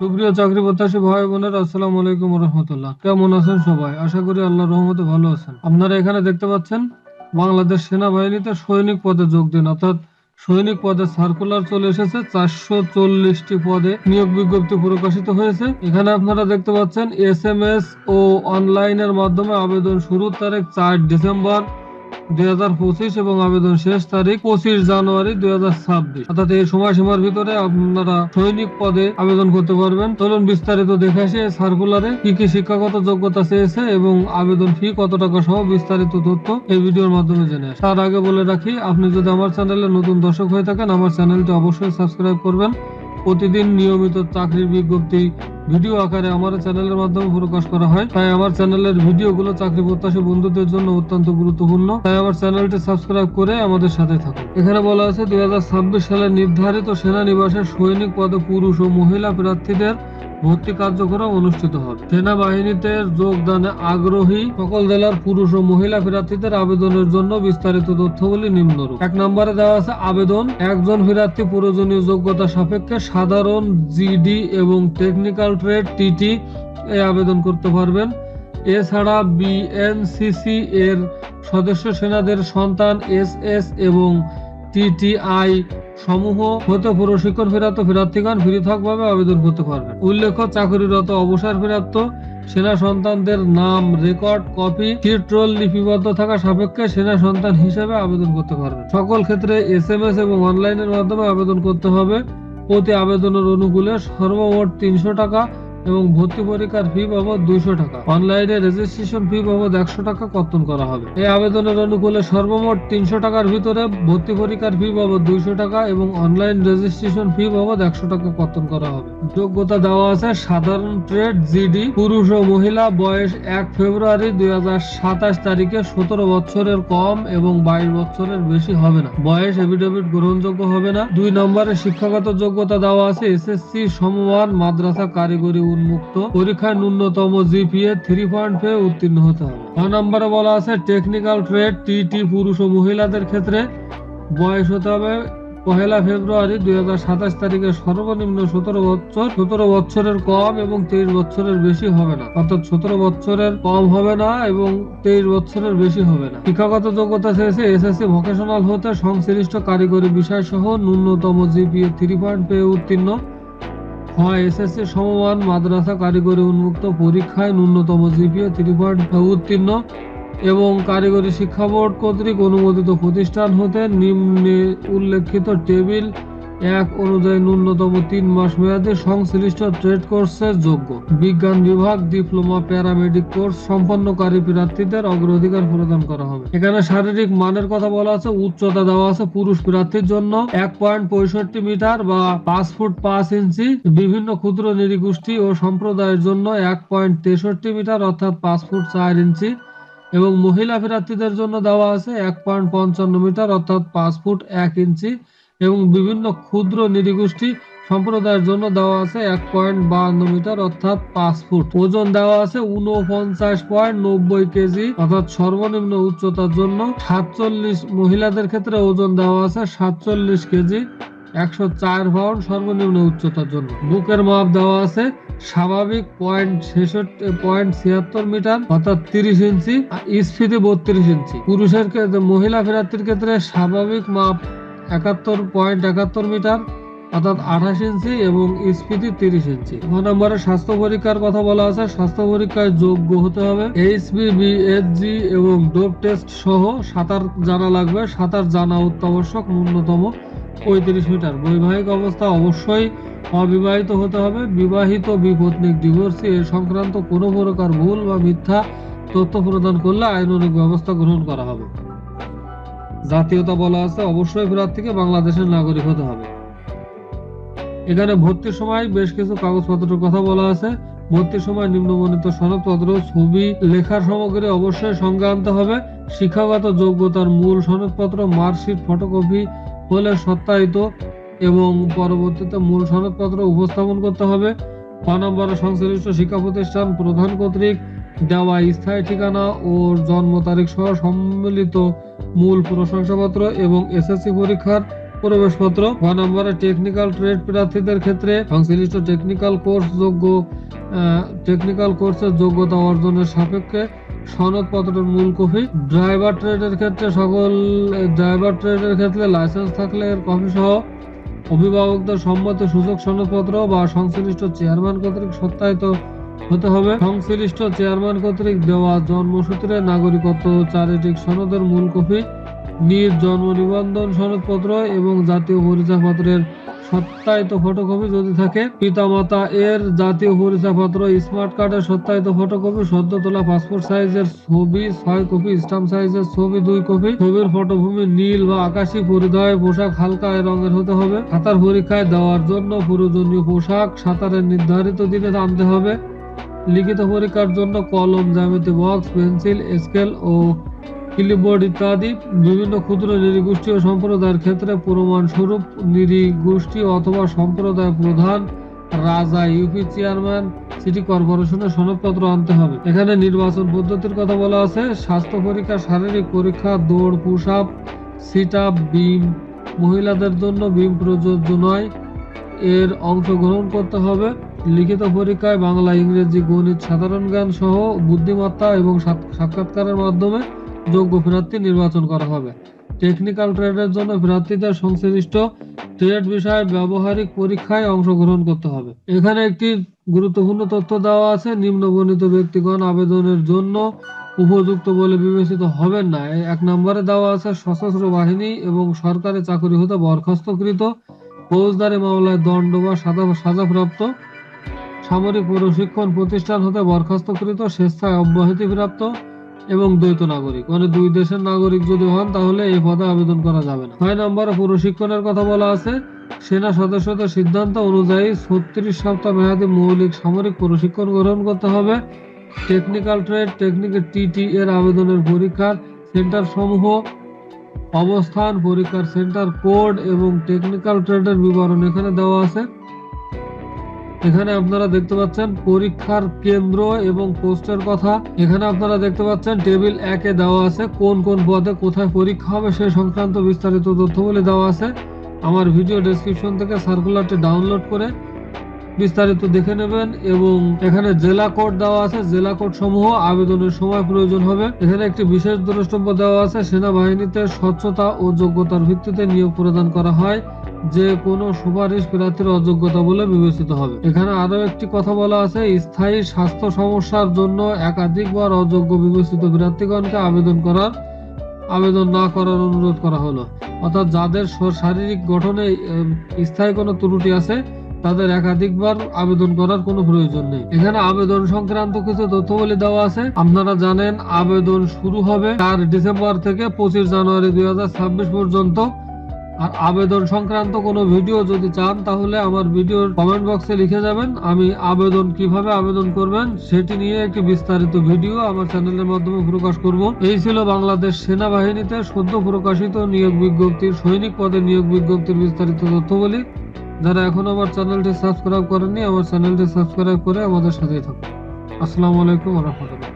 সুপ্রিয় চাকরি প্রত্যাশী ভাই বোনের, আসসালামু আলাইকুম রহমতুল্লাহ। কেমন আছেন সবাই? আশা করি আল্লাহ রহমতে ভালো আছেন। আপনারা এখানে দেখতে পাচ্ছেন, বাংলাদেশ সেনাবাহিনীতে সৈনিক পদে যোগ দিন। অর্থাৎ সৈনিক পদে সার্কুলার চলে এসেছে, চারশো চল্লিশটি পদে নিয়োগ বিজ্ঞপ্তি প্রকাশিত হয়েছে। এখানে আপনারা দেখতে পাচ্ছেন, এস এম এস ও অনলাইনের মাধ্যমে আবেদন শুরুর তারিখ চার ডিসেম্বর। দুই হাজার পঁচিশ এবং আবেদন শেষ তারিখ পঁচিশ জানুয়ারি দুই অর্থাৎ এই সময়সীমার ভিতরে আপনারা সৈনিক পদে আবেদন করতে পারবেন। চলুন বিস্তারিত দেখে আসি সার্কুলারে কি কি শিক্ষাগত যোগ্যতা চেয়েছে এবং আবেদন ফি কত টাকা সহ বিস্তারিত তথ্য এই ভিডিওর মাধ্যমে জেনে। তার আগে বলে রাখি, আপনি যদি আমার চ্যানেলে নতুন দর্শক হয়ে থাকেন, আমার চ্যানেলটি অবশ্যই সাবস্ক্রাইব করবেন। প্রতিদিন নিয়মিত চাকরির বিজ্ঞপ্তি, ভিডিও আকারে আমার চ্যানেলের মাধ্যমে প্রকাশ করা হয়। তাই আমার চ্যানেলের ভিডিওগুলো চাকরি প্রত্যাশী বন্ধুদের জন্য অত্যন্ত গুরুত্বপূর্ণ। তাই আমার চ্যানেলটি সাবস্ক্রাইব করে আমাদের সাথে থাকুন। এখানে বলা আছে, দুই হাজার ছাব্বিশ সালে নির্ধারিত সেনানিবাসের সৈনিক পদে পুরুষ ও মহিলা প্রার্থীদের ভর্তি কার্যক্রম অনুষ্ঠিত হবে। সেনাবাহিনীতে যোগদানে আগ্রহী সকল জেলার পুরুষ ও মহিলা প্রার্থীদের আবেদনের জন্য বিস্তারিত তথ্যগুলি নিম্নরূপ। এক নম্বরে দেওয়া আছে আবেদন। একজন প্রার্থী প্রয়োজনীয় যোগ্যতা সাপেক্ষে সাধারণ জিডি এবং টেকনিক্যাল ট্রেড টিটি এ আবেদন করতে পারবেন। এছাড়া বিএনসিসি এর সদস্য সেনাদের সন্তান এস এস এবং টিটিআই সমূহ হতে প্রশিক্ষণ ফেরাত প্রার্থীগণ পৃথকভাবে আবেদন করতে পারবেন। উল্লেখ্য, চাকরিরত অবসর প্রাপ্ত সেনা সন্তানদের নাম, রেকর্ড, কপি ট্রোল লিপিবদ্ধ থাকা সাপেক্ষে সেনা সন্তান হিসেবে আবেদন করতে পারবেন। সকল ক্ষেত্রে এস এম এস এবং অনলাইনের মাধ্যমে আবেদন করতে হবে। প্রতি আবেদনের অনুকূলে সর্বমোট তিনশো টাকা এবং ভর্তি পরীক্ষার ফি বাবদ দুইশো টাকা। অনলাইনে রেজিস্ট্রেশন ফি বাবদ একশো টাকা কর্তন করা হবে। এই আবেদনের অনুকূলে সর্বমোট তিনশো টাকার ভিতরে ভর্তি পরীক্ষার ফি বাবদ দুইশো টাকা এবং অনলাইন রেজিস্ট্রেশন ফি বাবদ একশো টাকা কর্তন করা হবে। যোগ্যতা দেওয়া আছে সাধারণ ট্রেড জিডি পুরুষ ও মহিলা, বয়স এক ফেব্রুয়ারি দুই হাজার সাতাশ তারিখে সতেরো বছরের কম এবং বাইশ বছরের বেশি হবে না। বয়স এফিডেভিট গ্রহণযোগ্য হবে না। দুই নম্বরে শিক্ষাগত যোগ্যতা দেওয়া আছে এসএসসি সমমান মাদ্রাসা কারিগরি উন্মুক্ত পরীক্ষায় ন্যূনতম জিপিএ থ্রি পয়েন্ট পেয়ে উত্তীর্ণ হতে হবে। ছয় নম্বরে বলা আছে টেকনিক্যাল ট্রেড টিটি পুরুষ ও মহিলাদের ক্ষেত্রে বয়স হতে হবে পহেলা ফেব্রুয়ারি দুই হাজার সাতাশ তারিখে। সর্বনিম্ন সতেরো বছর, সতেরো বছরের কম এবং তেইশ বছরের বেশি হবে না। অর্থাৎ সতেরো বছরের কম হবে না এবং তেইশ বছরের বেশি হবে না। শিক্ষাগত যোগ্যতা চেয়েছে এসএসসি ভোকেশনাল হতে সংশ্লিষ্ট কারিগরি বিষয় সহ ন্যূনতম জিপিএ থ্রি পয়েন্ট পেয়ে উত্তীর্ণ। হয় এসএসসি সমমান মাদ্রাসা কারিগরি উন্মুক্ত পরীক্ষায় ন্যূনতম জিপিএ থ্রি পয়েন্ট উত্তীর্ণ এবং কারিগরি শিক্ষা বোর্ড কর্তৃক অনুমোদিত প্রতিষ্ঠান হতে নিম্নে উল্লেখিত টেবিল এক অনুযায়ী ন্যূনতম তিন মাস মেয়াদী সংশ্লিষ্ট ট্রেড কোর্সের যোগ্য। বিজ্ঞান বিভাগ ডিপ্লোমা প্যারামেডিক কোর্স সম্পন্নকারী প্রার্থীদের অগ্রাধিকার প্রদান করা হবে। এখানে শারীরিক মানের কথা বলা আছে, উচ্চতা দেওয়া আছে পুরুষ প্রার্থীর জন্য এক পয়েন্ট পঁয়ষট্টি মিটার বা পাঁচ ফুট পাঁচ ইঞ্চি। বিভিন্ন ক্ষুদ্র নৃগোষ্ঠী ও সম্প্রদায়ের জন্য এক পয়েন্ট তেষট্টি মিটার অর্থাৎ পাঁচ ফুট চার ইঞ্চি। এবং মহিলা প্রার্থীদের জন্য দেওয়া আছে এক পয়েন্ট পঞ্চান্ন মিটার অর্থাৎ পাঁচ ফুট এক ইঞ্চি। এবং বিভিন্ন ক্ষুদ্র নৃগোষ্ঠী সম্প্রদায়ের জন্য দেওয়া আছে এক পয়েন্ট বাহান্ন মিটার, অর্থাৎ পাঁচ ফুট। ওজন দেওয়া আছে উনপঞ্চাশ পয়েন্ট নব্বই কেজি, অর্থাৎ সর্বনিম্ন উচ্চতার জন্য। সাতচল্লিশ মহিলাদের ক্ষেত্রে ওজন দেওয়া আছে সাতচল্লিশ কেজি, একশো চার পাউন্ড সর্বনিম্ন উচ্চতার জন্য। বুকের মাপ দেওয়া আছে স্বাভাবিক পয়েন্ট ছেষট্টি, পয়েন্ট ছিয়াত্তর মিটার, অর্থাৎ তিরিশ ইঞ্চি স্ফীতি বত্রিশ ইঞ্চি। পুরুষের ক্ষেত্রে, মহিলা প্রার্থীর ক্ষেত্রে স্বাভাবিক মাপ একাত্তর পয়েন্ট একাত্তর মিটার অর্থাৎ আঠাশ ইঞ্চি এবং স্পিডি তিরিশ ইঞ্চি ন নম্বরে স্বাস্থ্য পরীক্ষার কথা বলা আছে, স্বাস্থ্য পরীক্ষায় যোগ্য হতে হবে। এইচবি জি এবং ডোপ টেস্ট সহ সাঁতার জানা লাগবে। সাঁতার জানা অত্যাবশ্যক, ন্যূনতম পঁয়ত্রিশ মিটার বৈবাহিক অবস্থা অবশ্যই অবিবাহিত হতে হবে। বিবাহিত বিপত্নিক ডিভোর্সি এ সংক্রান্ত কোনো প্রকার ভুল বা মিথ্যা তথ্য প্রদান করলে আইন আইনানুগ ব্যবস্থা গ্রহণ করা হবে। জাতীয়তা বলা আছে, অবশ্যই প্রার্থীকে বাংলাদেশের নাগরিক হতে হবে। এখানে ভর্তির সময় বেশ কিছু কাগজপত্রের কথা বলা আছে। ভর্তির সময় নিম্নবর্ণিত সনদপত্র, ছবি, লেখার সামগ্রী অবশ্যই সঙ্গে আনতে হবে। শিক্ষাগত যোগ্যতার মূল সনদপত্র, মার্কশিট, ফটোকপি হলে সত্যায়িত এবং পরবর্তীতে মূল সনদপত্র উপস্থাপন করতে হবে। ক নম্বরে সংশ্লিষ্ট শিক্ষা প্রতিষ্ঠান প্রধান কর্তৃক দেওয়া স্থায়ী ঠিকানা ও জন্ম তারিখ সহ সম্মিলিত মূল প্রশংসাপত্র এবং এসএসসি পরীক্ষার প্রবেশপত্র। গ নম্বরে টেকনিক্যাল ট্রেড প্রার্থীদের ক্ষেত্রে সংশ্লিষ্ট টেকনিক্যাল কোর্স যোগ্য টেকনিক্যাল কোর্সের যোগ্যতা অর্জনের সাপেক্ষে সনদপত্রের মূল কপি। ড্রাইভার ট্রেডের ক্ষেত্রে সকল ড্রাইভার ট্রেডের ক্ষেত্রে লাইসেন্স থাকলে এর কপি সহ অভিভাবকদের সম্মতি সুযোগ সনদপত্র বা সংশ্লিষ্ট চেয়ারম্যান কর্তৃক সত্যায়িত হতে হবে। সংশ্লিষ্ট চেয়ারম্যান কর্তৃক দেওয়া জন্মসূত্রে নাগরিকত্ব চারিটিক সনদের মূল কপি, নিজ জন্ম নিবন্ধন সনদপত্র এবং জাতীয় পরিচয়পত্রের সত্যায়িত ফটোকপি যদি থাকে, পিতামাতা এর জাতীয় পরিচয়পত্র, স্মার্ট কার্ডের সত্যায়িত ফটোকপি সদ্য তোলা পাসপোর্ট সাইজের ছবি, ছয় কপি, স্টাম্প সাইজের ছবি, দুই কপি, ছবির পটভূমি নীল বা আকাশী পরিধয় পোশাক হালকা রঙের হতে হবে। সাঁতার পরীক্ষায় দেওয়ার জন্য প্রয়োজনীয় পোশাক সাঁতারের নির্ধারিত দিনে আনতে হবে। লিখিত পরীক্ষার জন্য কলম, জ্যামিতি, বক্স, পেন্সিল, স্কেল ও ক্লিপবোর্ড ইত্যাদি বিভিন্ন ক্ষুদ্র নৃগোষ্ঠী ও সম্প্রদায়ের ক্ষেত্রে প্রমাণস্বরূপ নৃগোষ্ঠী অথবা সম্প্রদায় প্রধান রাজা ইউপি চেয়ারম্যান সিটি কর্পোরেশনের সনদপত্র আনতে হবে। এখানে নির্বাচন পদ্ধতির কথা বলা আছে। স্বাস্থ্য পরীক্ষা, শারীরিক পরীক্ষা, দৌড় push up sit up beam মহিলাদের জন্য বিম প্রযোজ্য নয়। এর অংশগ্রহণ করতে হবে। লিখিত পরীক্ষায় বাংলা, ইংরেজি, গণিত, সাধারণ জ্ঞান সহ বুদ্ধিমত্তা এবং সাক্ষাৎকারের মাধ্যমে যোগ্য প্রার্থী নির্বাচন করা হবে। টেকনিক্যাল ট্রেডের জন্য প্রার্থীদের সংশ্লিষ্ট ট্রেড বিষয়ে ব্যবহারিক পরীক্ষায় অংশগ্রহণ করতে হবে। এখানে একটি গুরুত্বপূর্ণ তথ্য দেওয়া আছে নিম্নবর্ণিত ব্যক্তিগণ আবেদনের জন্য উপযুক্ত বলে বিবেচিত হবেন না। এক নম্বরে দেওয়া আছে, সশস্ত্র বাহিনী এবং সরকারি চাকরি হতে বরখাস্তকৃত, ফৌজদারি মামলায় দণ্ড বা সাজা সাজাপ্রাপ্ত সামরিক প্রশিক্ষণ প্রতিষ্ঠান হতে বরখাস্তকৃত স্বেচ্ছায় অব্যাহতিপ্রাপ্ত এবং দ্বৈত নাগরিক। মানে দুই দেশের নাগরিক যদি হন, তাহলে এই পদে আবেদন করা যাবে না। ছয় নম্বরে প্রশিক্ষণের কথা বলা আছে। সেনা সদস্যদের সিদ্ধান্ত অনুযায়ী ছত্রিশ সপ্তাহ মেয়াদী মৌলিক সামরিক প্রশিক্ষণ গ্রহণ করতে হবে। টেকনিক্যাল ট্রেড টেকনিক্যাল টিটি এর আবেদনের পরীক্ষার সেন্টার সমূহ অবস্থান, পরীক্ষার সেন্টার কোড এবং টেকনিক্যাল ট্রেডের বিবরণ এখানে দেওয়া আছে। এখানে আপনারা দেখতে পাচ্ছেন পরীক্ষার কেন্দ্র এবং পোস্টের কথা। এখানে আপনারা দেখতে পাচ্ছেন টেবিল একে দেওয়া আছে, কোন কোন পদে কোথায় পরীক্ষা হবে সে সংক্রান্ত বিস্তারিত তথ্যগুলি দেওয়া আছে। আমার ভিডিও ডেসক্রিপশন থেকে সার্কুলারটি ডাউনলোড করে বিস্তারিত দেখে নেবেন এবং এখানে জেলা কোড দেওয়া আছে, জেলা কোড সমূহ আবেদনের সময় প্রয়োজন হবে। এখানে একটি বিশেষ দ্রষ্টব্য দেওয়া আছে, সেনাবাহিনীতে স্বচ্ছতা ও যোগ্যতার ভিত্তিতে নিয়োগ প্রদান করা হয়। যে কোনো সুপারিশ প্রার্থীর অযোগ্যতা বলে বিবেচিত হবে। এখানে আরও একটি কথা বলা আছে, স্থায়ী স্বাস্থ্য সমস্যার জন্য একাধিকবার অযোগ্য বিবেচিত প্রার্থীগণকে আবেদন করার, আবেদন না করার অনুরোধ করা হলো। অর্থাৎ যাদের শারীরিক গঠনে স্থায়ী কোনো ত্রুটি আছে, তাদের একাধিকবার আবেদন করার কোনো প্রয়োজন নেই। এখানে আবেদন সংক্রান্ত কিছু তথ্যবলি দেওয়া আছে। আপনারা জানেন, আবেদন শুরু হবে চার ডিসেম্বর থেকে পঁচিশ জানুয়ারি দুই পর্যন্ত। আর আবেদন সংক্রান্ত কোনো ভিডিও যদি চান, তাহলে আমার ভিডিওর কমেন্ট বক্সে লিখে যাবেন। আমি আবেদন কীভাবে আবেদন করবেন, সেটি নিয়ে একটি বিস্তারিত ভিডিও আমার চ্যানেলের মাধ্যমে প্রকাশ করব। এই ছিল বাংলাদেশ সেনাবাহিনীতে সদ্য প্রকাশিত নিয়োগ বিজ্ঞপ্তির, সৈনিক পদে নিয়োগ বিজ্ঞপ্তির বিস্তারিত তথ্যবলি। যারা এখনও আমার চ্যানেলটি সাবস্ক্রাইব করেননি, আমার চ্যানেলটি সাবস্ক্রাইব করে আমাদের সাথেই থাকুন। আসসালামু আলাইকুম রহমতুল্লাহ।